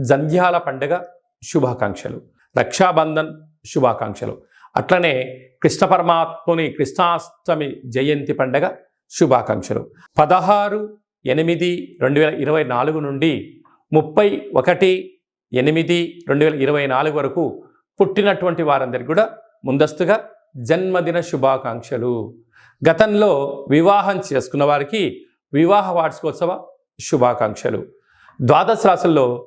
జంధ్యాల పండుగ శుభాకాంక్షలు. రక్షాబంధన్ శుభాకాంక్షలు. అట్లనే కృష్ణ పరమాత్ముని కృష్ణాష్టమి జయంతి పండగ శుభాకాంక్షలు. పదహారు ఎనిమిది రెండు వేల ఇరవై నాలుగు నుండి ముప్పై ఒకటి ఎనిమిది రెండు వేల ఇరవై నాలుగు వరకు పుట్టినటువంటి వారందరికీ కూడా ముందస్తుగా జన్మదిన శుభాకాంక్షలు. గతంలో వివాహం చేసుకున్న వారికి వివాహ వార్షికోత్సవ శుభాకాంక్షలు. ద్వాదశ రాశుల్లో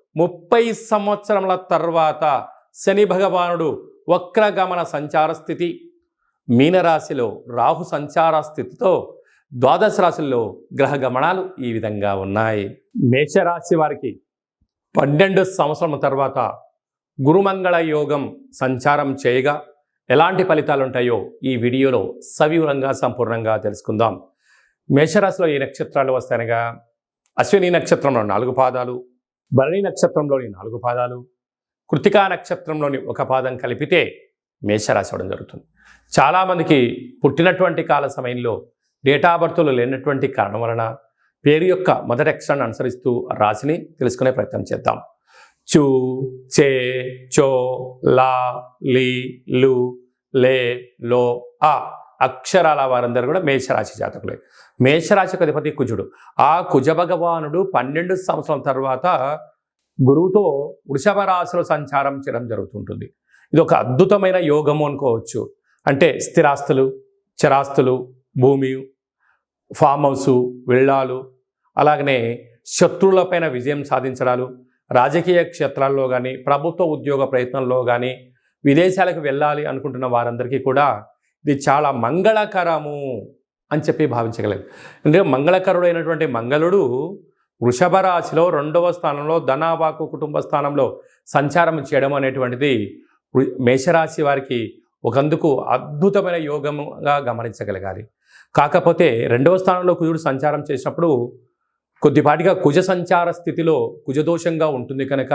ముప్పై సంవత్సరముల తర్వాత శని భగవానుడు వక్రగమన సంచార స్థితి. మీనరాశిలో రాహు సంచార స్థితితో ద్వాదశ రాశుల్లో గ్రహ గమనాలు ఈ విధంగా ఉన్నాయి. మేషరాశి వారికి పన్నెండు సంవత్సరం తర్వాత గురుమంగళ యోగం సంచారం చేయగా ఎలాంటి ఫలితాలు ఉంటాయో ఈ వీడియోలో సవివరంగా సంపూర్ణంగా తెలుసుకుందాం. మేషరాశిలో ఏ నక్షత్రాలు వస్తాయనగా? అశ్విని నక్షత్రంలో నాలుగు పాదాలు భరణి నక్షత్రంలోని నాలుగు పాదాలు కృతికా నక్షత్రంలోని ఒక పాదం కలిపితే మేషరాశి అవడం జరుగుతుంది. చాలామందికి పుట్టినటువంటి కాల సమయంలో డేటా బర్త్లు లేనటువంటి కారణం వలన పేరు యొక్క మొదటి అక్షరాన్ని అనుసరిస్తూ రాశిని తెలుసుకునే ప్రయత్నం చేద్దాం. చూ చే చో లా లీ లు లే లో ఆ. అక్షరాల వారందరూ కూడా మేషరాశి జాతకులే. మేషరాశికి అధిపతి కుజుడు. ఆ కుజ భగవానుడు పన్నెండు సంవత్సరాల తర్వాత గురువుతో వృషభ రాశిలో సంచారం చేయడం జరుగుతుంటుంది. ఇది ఒక అద్భుతమైన యోగము అనుకోవచ్చు. అంటే స్థిరాస్తులు చరాస్తులు భూమి ఫామ్ హౌసు వెళ్ళాలు అలాగనే శత్రువులపైన విజయం సాధించడాలు రాజకీయ క్షేత్రాల్లో కానీ ప్రభుత్వ ఉద్యోగ ప్రయత్నంలో కానీ విదేశాలకు వెళ్ళాలి అనుకుంటున్న వారందరికీ కూడా ఇది చాలా మంగళకరము అని చెప్పి భావించగలరు అంటే మంగళకరుడైనటువంటి మంగళుడు వృషభ రాశిలో రెండవ స్థానంలో ధనాబాకు కుటుంబ స్థానంలో సంచారం చేయడం అనేటువంటిది మేషరాశి వారికి ఒకందుకు అద్భుతమైన యోగముగా గమనించగలగాలి. కాకపోతే రెండవ స్థానంలో కుజుడు సంచారం చేసినప్పుడు కొద్దిపాటిగా కుజ సంచార స్థితిలో కుజదోషంగా ఉంటుంది కనుక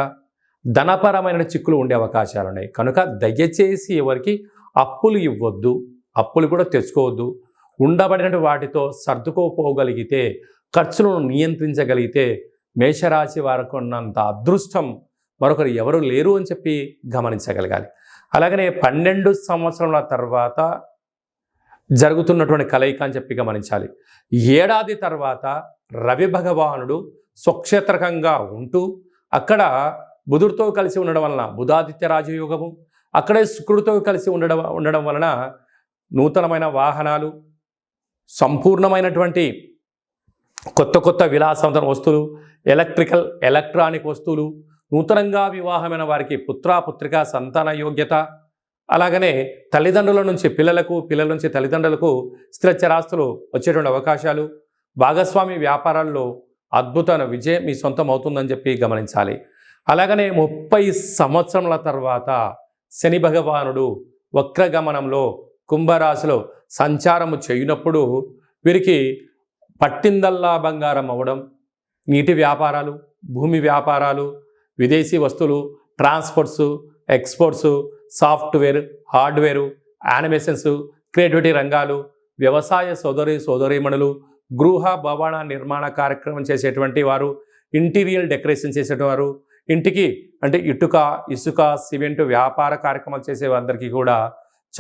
ధనపరమైన చిక్కులు ఉండే అవకాశాలు ఉన్నాయి కనుక దయచేసి ఎవరికి అప్పులు ఇవ్వద్దు. అప్పులు కూడా తెచ్చుకోవద్దు. ఉండబడిన వాటితో సర్దుకోపోగలిగితే ఖర్చులను నియంత్రించగలిగితే మేషరాశి వారికి ఉన్నంత అదృష్టం మరొకరు ఎవరు లేరు అని చెప్పి గమనించగలగాలి. అలాగనే పన్నెండు సంవత్సరాల తర్వాత జరుగుతున్నటువంటి కలయిక అని చెప్పి గమనించాలి. ఏడాది తర్వాత రవి భగవానుడు స్వక్షేత్రకంగా ఉంటూ అక్కడ బుధుడితో కలిసి ఉండడం వలన బుధాదిత్య రాజయోగము అక్కడే శుక్రుడితో కలిసి ఉండడం ఉండడం వలన నూతనమైన వాహనాలు సంపూర్ణమైనటువంటి కొత్త కొత్త విలాసవంతమైన వస్తువులు ఎలక్ట్రికల్ ఎలక్ట్రానిక్ వస్తువులు నూతనంగా వివాహమైన వారికి పుత్రాపుత్రిక సంతాన యోగ్యత అలాగనే తల్లిదండ్రుల నుంచి పిల్లలకు పిల్లల నుంచి తల్లిదండ్రులకు స్థిర చరాస్తులు వచ్చేటువంటి అవకాశాలు. భాగస్వామి వ్యాపారాల్లో అద్భుతమైన విజయం మీ సొంతం అవుతుందని చెప్పి గమనించాలి. అలాగనే ముప్పై సంవత్సరముల తర్వాత శని భగవానుడు వక్రగమనంలో కుంభరాశిలో సంచారము చేయనప్పుడు వీరికి పట్టిందల్లా బంగారం అవ్వడం నీటి వ్యాపారాలు భూమి వ్యాపారాలు విదేశీ వస్తువులు transports exports software hardware animations creativity రంగాలు వ్యవసాయ సోదరి సోదరీమణులు గృహ భవన నిర్మాణ కార్యక్రమం చేసేటువంటి వారు ఇంటీరియర్ డెకరేషన్ చేసేటువంటి వారు ఇంటికి అంటే ఇటుక ఇసుక సిమెంట్ వ్యాపార కార్యక్రమాలు చేసే వారందరికీ కూడా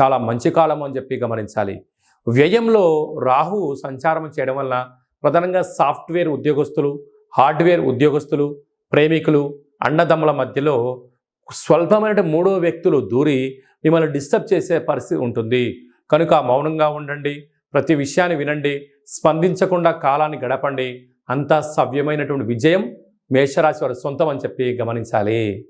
చాలా మంచి కాలం అని చెప్పి గమనించాలి. వ్యయంలో రాహు సంచారం చేయడం వలన ప్రధానంగా సాఫ్ట్వేర్ ఉద్యోగస్తులు హార్డ్వేర్ ఉద్యోగస్తులు ప్రేమికులు అన్నదమ్ముల మధ్యలో స్వల్పమైన మూడో వ్యక్తులు దూరి మిమ్మల్ని డిస్టర్బ్ చేసే పరిస్థితి ఉంటుంది. కనుక మౌనంగా ఉండండి ప్రతి విషయాన్ని వినండి స్పందించకుండా కాలాన్ని గడపండి. అంతా సవ్యమైనటువంటి విజయం మేషరాశి వారి సొంతం అని చెప్పి గమనించాలి.